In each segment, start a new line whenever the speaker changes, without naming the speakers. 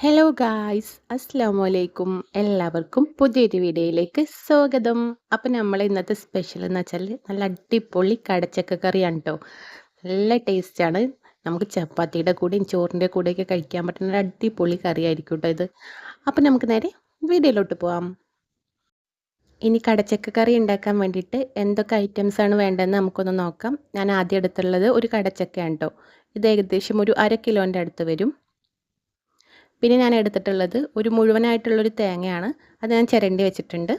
Hello guys അസ്സാം വലൈക്കും എല്ലാവർക്കും പുതിയൊരു വീഡിയോയിലേക്ക് സ്വാഗതം. അപ്പം നമ്മൾ ഇന്നത്തെ സ്പെഷ്യൽ എന്ന് വെച്ചാൽ നല്ല അടിപൊളി കടച്ചക്ക കറിയാണ് കേട്ടോ നല്ല ടേസ്റ്റാണ് നമുക്ക് ചപ്പാത്തിയുടെ കൂടെയും ചോറിന്റെ കൂടെയൊക്കെ കഴിക്കാൻ പറ്റുന്ന ഒരു അടിപൊളി കറിയായിരിക്കും കേട്ടോ ഇത്. അപ്പം നമുക്ക് നേരെ വീഡിയോയിലോട്ട് പോവാം. ഇനി കടച്ചക്ക കറി ഉണ്ടാക്കാൻ വേണ്ടിയിട്ട് എന്തൊക്കെ ഐറ്റംസ് ആണ് വേണ്ടതെന്ന് നമുക്കൊന്ന് നോക്കാം. ഞാൻ ആദ്യം എടുത്തുള്ളത് ഒരു കടച്ചക്കയാണ് കേട്ടോ ഇത് ഏകദേശം ഒരു അര കിലോന്റെ അടുത്ത് വരും. പിന്നെ ഞാൻ എടുത്തിട്ടുള്ളത് ഒരു മുഴുവനായിട്ടുള്ളൊരു തേങ്ങയാണ്. അത് ഞാൻ ചിരണ്ടി വെച്ചിട്ടുണ്ട്.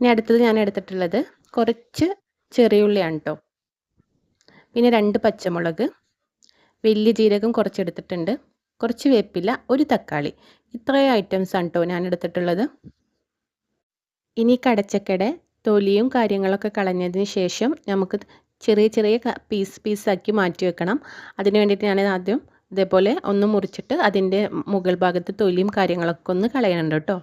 ഇനി അടുത്തത് ഞാൻ എടുത്തിട്ടുള്ളത് കുറച്ച് ചെറിയുള്ളിയാണ് കേട്ടോ പിന്നെ രണ്ട് പച്ചമുളക് വലിയ ജീരകം കുറച്ച് എടുത്തിട്ടുണ്ട് കുറച്ച് വേപ്പില ഒരു തക്കാളി. ഇത്രയും ഐറ്റംസ് ആണ് കേട്ടോ ഞാൻ എടുത്തിട്ടുള്ളത്. ഇനി കടച്ചക്കയുടെ തൊലിയും കാര്യങ്ങളൊക്കെ കളഞ്ഞതിന് ശേഷം നമുക്ക് ചെറിയ ചെറിയ പീസ് പീസാക്കി മാറ്റി വെക്കണം. അതിന് വേണ്ടിയിട്ട് ഞാൻ ആദ്യം ഇതേപോലെ ഒന്ന് മുറിച്ചിട്ട് അതിന്റെ മുകൾ ഭാഗത്ത് തൊലിയും കാര്യങ്ങളൊക്കെ ഒന്ന് കളയണം കേട്ടോ.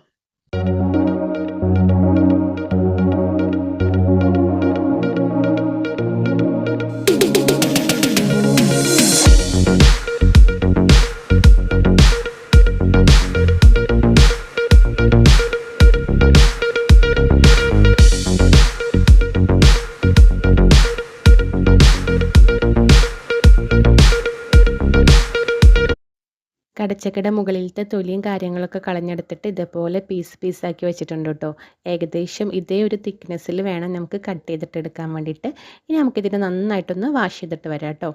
കടച്ചക്കയുടെ മുകളിലത്തെ തൊലിയും കാര്യങ്ങളൊക്കെ കളഞ്ഞെടുത്തിട്ട് ഇതേപോലെ പീസ് പീസാക്കി വെച്ചിട്ടുണ്ട് കേട്ടോ ഏകദേശം ഇതേ ഒരു തിക്നെസ്സിൽ വേണം നമുക്ക് കട്ട് ചെയ്തിട്ട് എടുക്കാൻ വേണ്ടിയിട്ട്. ഇനി നമുക്കിതിനെ നന്നായിട്ടൊന്ന് വാഷ് ചെയ്തിട്ട് വരാം കേട്ടോ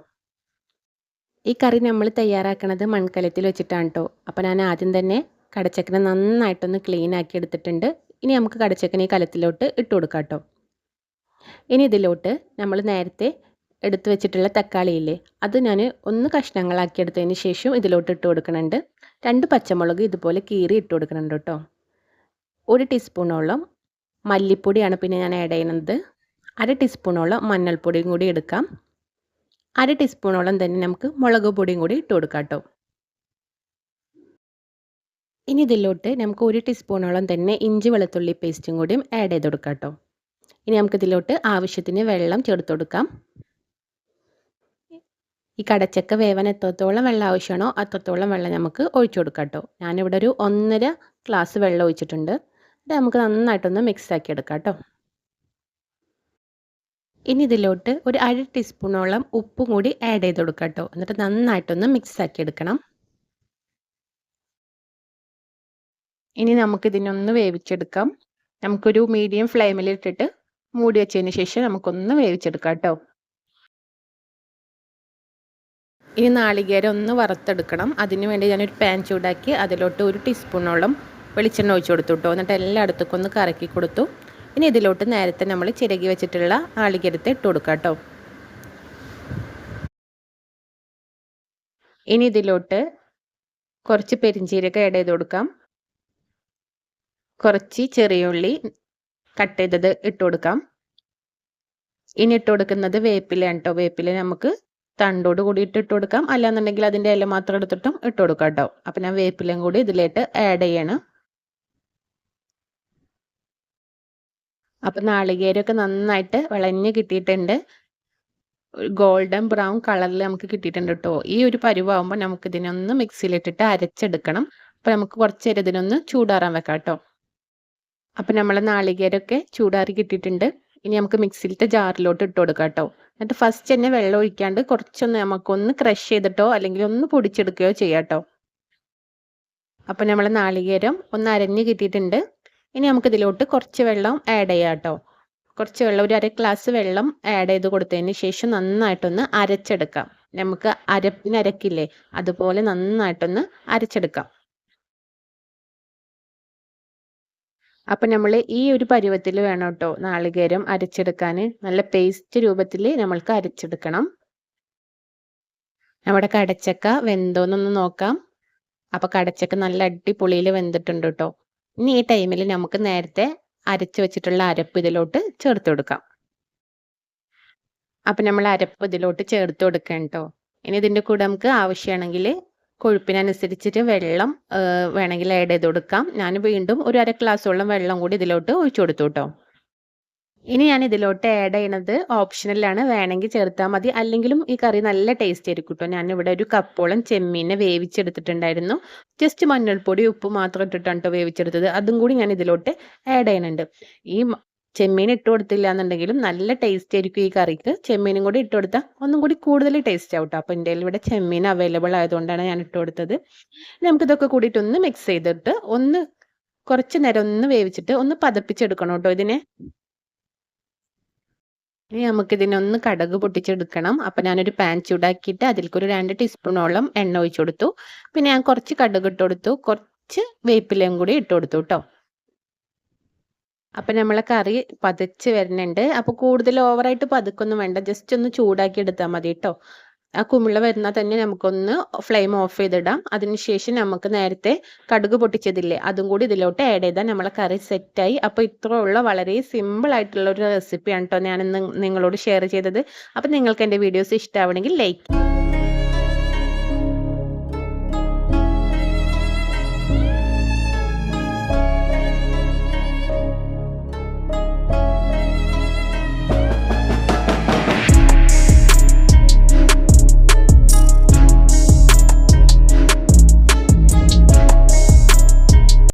ഈ കറി നമ്മൾ തയ്യാറാക്കണത് മൺകലത്തിൽ വെച്ചിട്ടാണ് കേട്ടോ അപ്പോൾ ഞാൻ ആദ്യം തന്നെ കടച്ചക്കനെ നന്നായിട്ടൊന്ന് ക്ലീൻ ആക്കി എടുത്തിട്ടുണ്ട്. ഇനി നമുക്ക് കടച്ചക്കനെ ഈ കലത്തിലോട്ട് ഇട്ട് കൊടുക്കാം കേട്ടോ ഇനി ഇതിലോട്ട് നമ്മൾ നേരത്തെ എടുത്തു വെച്ചിട്ടുള്ള തക്കാളി ഇല്ലേ അത് ഞാൻ ഒന്ന് കഷ്ണങ്ങളാക്കി എടുത്തതിന് ശേഷം ഇതിലോട്ട് ഇട്ട് കൊടുക്കുന്നുണ്ട്. രണ്ട് പച്ചമുളക് ഇതുപോലെ കീറി ഇട്ട് കൊടുക്കുന്നുണ്ട് കേട്ടോ. ഒരു ടീസ്പൂണോളം മല്ലിപ്പൊടിയാണ് പിന്നെ ഞാൻ ആഡ് ചെയ്യുന്നത്. അര ടീസ്പൂണോളം മഞ്ഞൾപ്പൊടിയും കൂടി എടുക്കാം. അര ടീസ്പൂണോളം തന്നെ നമുക്ക് മുളക് പൊടിയും കൂടി ഇട്ട് കൊടുക്കാം കേട്ടോ. ഇനി ഇതിലോട്ട് നമുക്ക് ഒരു ടീസ്പൂണോളം തന്നെ ഇഞ്ചി വെളുത്തുള്ളി പേസ്റ്റും കൂടിയും ആഡ് ചെയ്ത് കൊടുക്കാം കേട്ടോ. ഇനി നമുക്കിതിലോട്ട് ആവശ്യത്തിന് വെള്ളം ചേർത്ത് കൊടുക്കാം. ഈ കടച്ചക്ക വേവൻ എത്രത്തോളം വെള്ളം ആവശ്യമാണോ അത്രത്തോളം വെള്ളം നമുക്ക് ഒഴിച്ചു കൊടുക്കാം കേട്ടോ ഞാനിവിടെ ഒരു ഒന്നര ഗ്ലാസ് വെള്ളം ഒഴിച്ചിട്ടുണ്ട്. ഇത് നമുക്ക് നന്നായിട്ടൊന്ന് മിക്സ് ആക്കി എടുക്കാം കേട്ടോ ഇനി ഇതിലോട്ട് ഒരു അര ടീസ്പൂണോളം ഉപ്പും കൂടി ആഡ് ചെയ്ത് കൊടുക്കാം കേട്ടോ എന്നിട്ട് നന്നായിട്ടൊന്ന് മിക്സ് ആക്കി എടുക്കണം. ഇനി നമുക്ക് നമുക്കിതിനൊന്ന് വേവിച്ചെടുക്കാം. നമുക്കൊരു മീഡിയം ഫ്ലെയിമിലിട്ടിട്ട് മൂടി വെച്ചതിന് ശേഷം നമുക്കൊന്ന് വേവിച്ചെടുക്കാം കേട്ടോ ഇനി നാളികേരം ഒന്ന് വറുത്തെടുക്കണം. അതിന് വേണ്ടി ഞാനൊരു പാൻ ചൂടാക്കി അതിലോട്ട് ഒരു ടീസ്പൂണോളം വെളിച്ചെണ്ണ ഒഴിച്ചു കൊടുത്തു കേട്ടോ എന്നിട്ട് എല്ലായിടത്തേക്കും ഒന്ന് കറക്കി കൊടുത്തു. ഇനി ഇതിലോട്ട് നേരത്തെ നമ്മൾ ചിരകി വെച്ചിട്ടുള്ള നാളികേരത്തെ ഇട്ട് കൊടുക്കാം കേട്ടോ ഇനി ഇതിലോട്ട് കുറച്ച് പെരിഞ്ചീരക ആഡ് ചെയ്ത് കൊടുക്കാം. കുറച്ച് ചെറിയ ഉള്ളി കട്ട് ചെയ്തത് ഇട്ട് കൊടുക്കാം. ഇനി ഇട്ട് കൊടുക്കുന്നത് വേപ്പിലയാണ് കേട്ടോ വേപ്പില നമുക്ക് തണ്ടോട് കൂടി ഇട്ട് ഇട്ട് കൊടുക്കാം. അല്ലാന്നുണ്ടെങ്കിൽ അതിന്റെ ഇല മാത്രം എടുത്തിട്ടും ഇട്ട് കൊടുക്കാം കേട്ടോ. അപ്പം ഞാൻ വേപ്പിലയും കൂടി ഇതിലേട്ട് ആഡ് ചെയ്യണം. അപ്പം നാളികേരമൊക്കെ നന്നായിട്ട് വിളഞ്ഞ് കിട്ടിയിട്ടുണ്ട്. ഗോൾഡൻ ബ്രൗൺ കളറിൽ നമുക്ക് കിട്ടിയിട്ടുണ്ട് കേട്ടോ. ഈ ഒരു പരുവാകുമ്പോൾ നമുക്ക് ഇതിനൊന്ന് മിക്സിയിലിട്ടിട്ട് അരച്ചെടുക്കണം. അപ്പം നമുക്ക് കുറച്ച് നേരം ഇതിനൊന്ന് ചൂടാറാൻ വെക്കാം കേട്ടോ. അപ്പം നമ്മളെ നാളികേരമൊക്കെ ചൂടാറി കിട്ടിയിട്ടുണ്ട്. ഇനി നമുക്ക് മിക്സിയിലത്തെ ജാറിലോട്ട് ഇട്ട് കൊടുക്കാം കേട്ടോ. എന്നിട്ട് ഫസ്റ്റ് തന്നെ വെള്ളം ഒഴിക്കാണ്ട് കുറച്ചൊന്ന് നമുക്കൊന്ന് ക്രഷ് ചെയ്തിട്ടോ അല്ലെങ്കിൽ ഒന്ന് പൊടിച്ചെടുക്കുകയോ ചെയ്യാട്ടോ. അപ്പൊ നമ്മൾ നാളികേരം ഒന്ന് അരഞ്ഞ് കിട്ടിയിട്ടുണ്ട്. ഇനി നമുക്ക് ഇതിലോട്ട് കുറച്ച് വെള്ളം ആഡ് ചെയ്യാം കുറച്ച് വെള്ളം ഒരു അര ഗ്ലാസ് വെള്ളം ആഡ് ചെയ്ത് കൊടുത്തതിന് ശേഷം നന്നായിട്ടൊന്ന് അരച്ചെടുക്കാം. നമുക്ക് അരപ്പിന് അരക്കില്ലേ? അതുപോലെ നന്നായിട്ടൊന്ന് അരച്ചെടുക്കാം. അപ്പം നമ്മൾ ഈ ഒരു പരുവത്തിൽ വേണം കേട്ടോ നാളികേരം അരച്ചെടുക്കാൻ നല്ല പേസ്റ്റ് രൂപത്തിൽ നമ്മൾക്ക് അരച്ചെടുക്കണം. നമ്മുടെ കടച്ചക്ക വെന്തോന്നൊന്ന് നോക്കാം. അപ്പോൾ കടച്ചക്ക നല്ല അടിപൊളിയിൽ വെന്തിട്ടുണ്ട് കേട്ടോ ഇനി ഈ ടൈമിൽ നമുക്ക് നേരത്തെ അരച്ചു വെച്ചിട്ടുള്ള അരപ്പ് ഇതിലോട്ട് ചേർത്ത് കൊടുക്കാം. അപ്പം നമ്മൾ അരപ്പ് ഇതിലോട്ട് ചേർത്ത് കൊടുക്കണം കേട്ടോ ഇനി ഇതിന്റെ കൂടെ നമുക്ക് ആവശ്യമാണെങ്കിൽ കൊഴുപ്പിനനുസരിച്ചിട്ട് വെള്ളം വേണമെങ്കിൽ ആഡ് ചെയ്ത് കൊടുക്കാം. ഞാൻ വീണ്ടും ഒരു അര ഗ്ലാസ്സോളം വെള്ളം കൂടി ഇതിലോട്ട് ഒഴിച്ചു കൊടുത്തു കേട്ടോ ഇനി ഞാൻ ഇതിലോട്ട് ആഡ് ചെയ്യണത് ഓപ്ഷണലാണ് വേണമെങ്കിൽ ചേർത്താൽ മതി. അല്ലെങ്കിലും ഈ കറി നല്ല ടേസ്റ്റ് ആയിരിക്കും കേട്ടോ ഞാൻ ഇവിടെ ഒരു കപ്പോളം ചെമ്മീനെ വേവിച്ചെടുത്തിട്ടുണ്ടായിരുന്നു. ജസ്റ്റ് മഞ്ഞൾപ്പൊടി ഉപ്പ് മാത്രം ഇട്ടിട്ടാണ് കേട്ടോ വേവിച്ചെടുത്തത്. അതും കൂടി ഞാൻ ഇതിലോട്ട് ആഡ് ചെയ്യുന്നുണ്ട് ഈ ചെമ്മീൻ ഇട്ട് കൊടുത്തില്ല എന്നുണ്ടെങ്കിലും നല്ല ടേസ്റ്റ് ആയിരിക്കും ഈ കറിക്ക്. ചെമ്മീനും കൂടി ഇട്ട് കൊടുത്താൽ ഒന്നും കൂടി കൂടുതൽ ടേസ്റ്റ് ആവും കേട്ടോ അപ്പോൾ എന്റെ ഇവിടെ ചെമ്മീൻ അവൈലബിൾ ആയതുകൊണ്ടാണ് ഞാൻ ഇട്ട് കൊടുത്തത്. നമുക്കിതൊക്കെ കൂടിയിട്ട് ഒന്ന് മിക്സ് ചെയ്തിട്ട് ഒന്ന് കുറച്ച് നേരം ഒന്ന് വേവിച്ചിട്ട് ഒന്ന് പതപ്പിച്ചെടുക്കണം കേട്ടോ ഇതിനെ. ഇനി നമുക്കിതിനെ ഒന്ന് കടക് പൊട്ടിച്ചെടുക്കണം. അപ്പം ഞാനൊരു പാൻ ചൂടാക്കിയിട്ട് അതിലേക്ക് ഒരു രണ്ട് ടീസ്പൂണോളം എണ്ണ ഒഴിച്ചു കൊടുത്തു. പിന്നെ ഞാൻ കുറച്ച് കടുക് ഇട്ട് കൊടുത്തു. കുറച്ച് വേപ്പിലയും കൂടി ഇട്ട് കൊടുത്തു കേട്ടോ. അപ്പം നമ്മളെ കറി പതച്ച് വരുന്നുണ്ട്. അപ്പൊ കൂടുതൽ ഓവറായിട്ട് പതുക്കൊന്നും വേണ്ട. ജസ്റ്റ് ഒന്ന് ചൂടാക്കി എടുത്താൽ മതി കേട്ടോ ആ കുമിള വരുന്നാൽ തന്നെ നമുക്കൊന്ന് ഫ്ലെയിം ഓഫ് ചെയ്തിടാം. അതിനുശേഷം നമുക്ക് നേരത്തെ കടുക് പൊട്ടിച്ചതില്ലേ അതും കൂടി ഇതിലോട്ട് ആഡ് ചെയ്താൽ നമ്മളെ കറി സെറ്റായി അപ്പോൾ ഇത്രയുള്ള വളരെ സിമ്പിൾ ആയിട്ടുള്ള ഒരു റെസിപ്പിയാണ് കേട്ടോ ഞാൻ ഇന്ന് നിങ്ങളോട് ഷെയർ ചെയ്തത്. അപ്പൊ നിങ്ങൾക്ക് എന്റെ വീഡിയോസ് ഇഷ്ടമാവണമെങ്കിൽ ലൈക്ക്